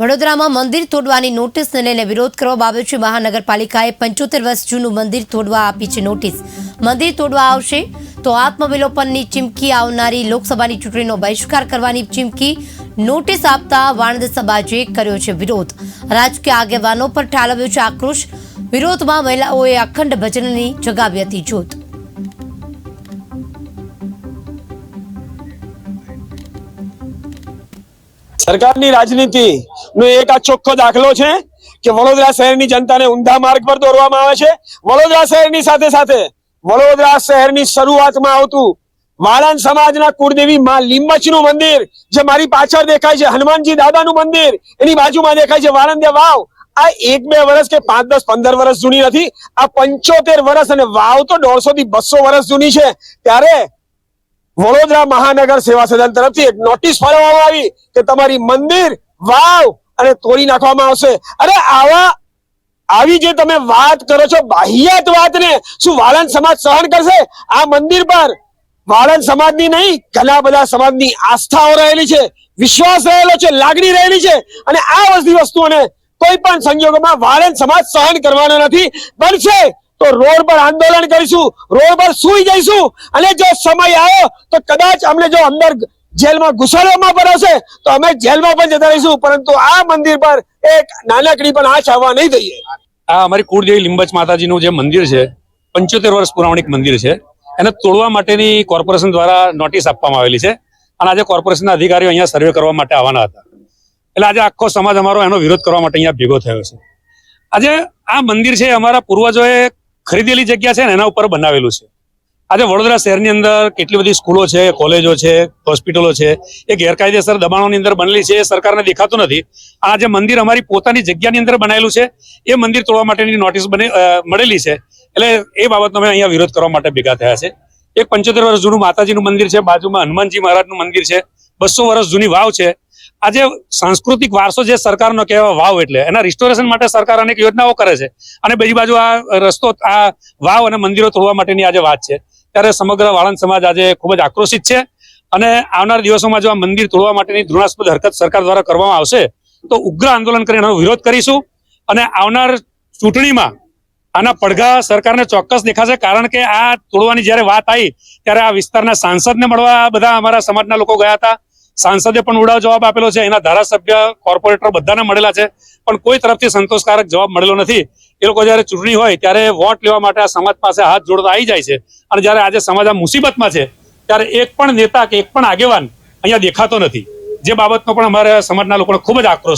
વડોદરામાં મંદિર તોડવાની નોટિસને લઈને વિરોધ કરવામાં આવ્યો છે. મહાનગરપાલિકાએ પંચોતેર વર્ષ જૂનું મંદિર તોડવા આપી છે નોટિસ. મંદિર તોડવા આવશે તો આત્મવિલોપનની ચીમકી આવનારી લોકસભાની ચૂંટણીનો બહિષ્કાર કરવાની ચીમકી નોટિસ આપતા વાણંદ સમાજે કર્યો છે વિરોધ. રાજકીય આગેવાનો પર ઠાલવ્યો છે આક્રોશ. વિરોધમાં મહિલાઓએ અખંડ ભજનની જગાવી હતી જોત સરકારની રાજનીતિ નો એક આ ચોખ્ખો દાખલો છે કે વડોદરા શહેરની જનતાને ઊંધા માર્ગ પર દોરવામાં આવે છે. વડોદરા શહેરની સાથે સાથે વડોદરા શહેરની શરૂઆતમાં આવતું વાળંદ સમાજના કુળદેવી માં લીંબચનું મંદિર જે મારી પાછળ દેખાય છે, હનુમાનજી દાદાનું મંદિર, એની બાજુમાં દેખાય છે વાળંદે વાવ. આ એક બે વર્ષ કે પાંચ દસ પંદર વર્ષ જૂની નથી, આ પંચોતેર વર્ષ અને વાવ તો દોઢસો થી બસો વર્ષ જૂની છે. ત્યારે વડોદરા મહાનગર સેવા સદન તરફથી એક નોટિસ ફાળવવામાં આવી કે તમારી મંદિર વાવ અને તોડી નાખવામાં આવશે. અરે આવા, આવી જે તમે વાત કરો છો, બાહ્યાત વાતને શું વાળંદ સમાજ સહન કરશે? આ મંદિર પર વાળંદ સમાજની નહીં, ઘણા બધા સમાજની આસ્થાઓ રહેલી છે, વિશ્વાસ રહેલો છે, લાગણી રહેલી છે અને આ બધી વસ્તુઓને કોઈ પણ સંજોગોમાં વાળંદ સમાજ સહન કરવાનો નથી. બનશે તો રોડ પર આંદોલન કરીશું, રોડ પર સુઈ જઈશું. અને જો સમય આવ્યો, તો કદાચ અમને જો અંદર જેલમાં ઘુસાડવામાં પડશે તો અમે જેલમાં પણ જતા રહીશું. પરંતુ આ મંદિર પર એક નાનકડી પણ આંચ આવવા નહીં દઈએ. આ અમારી કુળદેવી લીંબચ માતાજીનું જે મંદિર છે, પંચોતેર વર્ષ પુરાણિક મંદિર છે. એને તોડવા માટેની કોર્પોરેશન દ્વારા નોટિસ આપવામાં આવેલી છે. અને આજે કોર્પોરેશનના અધિકારીઓ અહીંયા સર્વે કરવા માટે આવવાના હતા. એટલે આજે આખો સમાજ અમારો એનો વિરોધ કરવા માટે અહીંયા ભેગો થયો છે. આજે આ મંદિર છે, અમારા પૂર્વજોએ ખરીદેલી જગ્યા છે ને, એના ઉપર બનાવેલું છે. આજે વડોદરા શહેરની અંદર કેટલી બધી સ્કૂલો છે, કોલેજો છે, હોસ્પિટલો છે, એ ગેરકાયદેસર દબાણોની અંદર બનેલી છે, એ સરકારને દેખાતું નથી. આ જે મંદિર અમારી પોતાની જગ્યાની અંદર બનાવેલું છે, એ મંદિર તોડવા માટેની નોટિસ બને મળેલી છે. એટલે એ બાબતનો અમે અહીંયા વિરોધ કરવા માટે ભેગા થયા છે. એક પંચોતેર વર્ષ જૂનું માતાજીનું મંદિર છે, બાજુમાં હનુમાનજી મહારાજનું મંદિર છે, બસો વર્ષ જૂની વાવ છે આજે સાંસ્કૃતિક વારસો જે સરકારનો કહેવાય વાવ એટલે, એના રિસ્ટોરેશન માટે સરકાર અનેક યોજનાઓ કરે છે. અને બીજી બાજુ આ રસ્તો, આ વાવ અને મંદિરો તોડવા માટેની આજે વાત છે. ત્યારે સમગ્ર વાળંદ સમાજ આજે ખૂબ જ આક્રોશિત છે. અને આવનાર દિવસોમાં જો આ મંદિર તોડવા માટેની ધૃણાસ્પદ હરકત સરકાર દ્વારા કરવામાં આવશે, તો ઉગ્ર આંદોલન કરીને એનો વિરોધ કરીશું. અને આવનાર ચૂંટણીમાં આના પડઘા સરકારને ચોક્કસ દેખાશે, કારણ કે આ તોડવાની જ્યારે વાત આવી, ત્યારે આ વિસ્તારના સાંસદને મળવા બધા અમારા સમાજના લોકો ગયા હતા. સાંસદે પણ ઉડાવ જવાબ આપેલો છે. એના ધારાસભ્ય, કોર્પોરેટર બધાને મળેલા છે. પણ કોઈ તરફથી સંતોષકારક જવાબ મળેલો નથી. એ લોકો જ્યારે ચૂંટણી હોય ત્યારે વોટ લેવા માટે આ સમાજ પાસે હાથ જોડતા આવી જાય છે. અને જ્યારે આજે સમાજ આ મુસીબતમાં છે, ત્યારે એક પણ નેતા કે એક પણ આગેવાન અહીંયા દેખાતો નથી. જે બાબતનો પણ અમારે સમાજના લોકોને ખૂબ જ આક્રોશ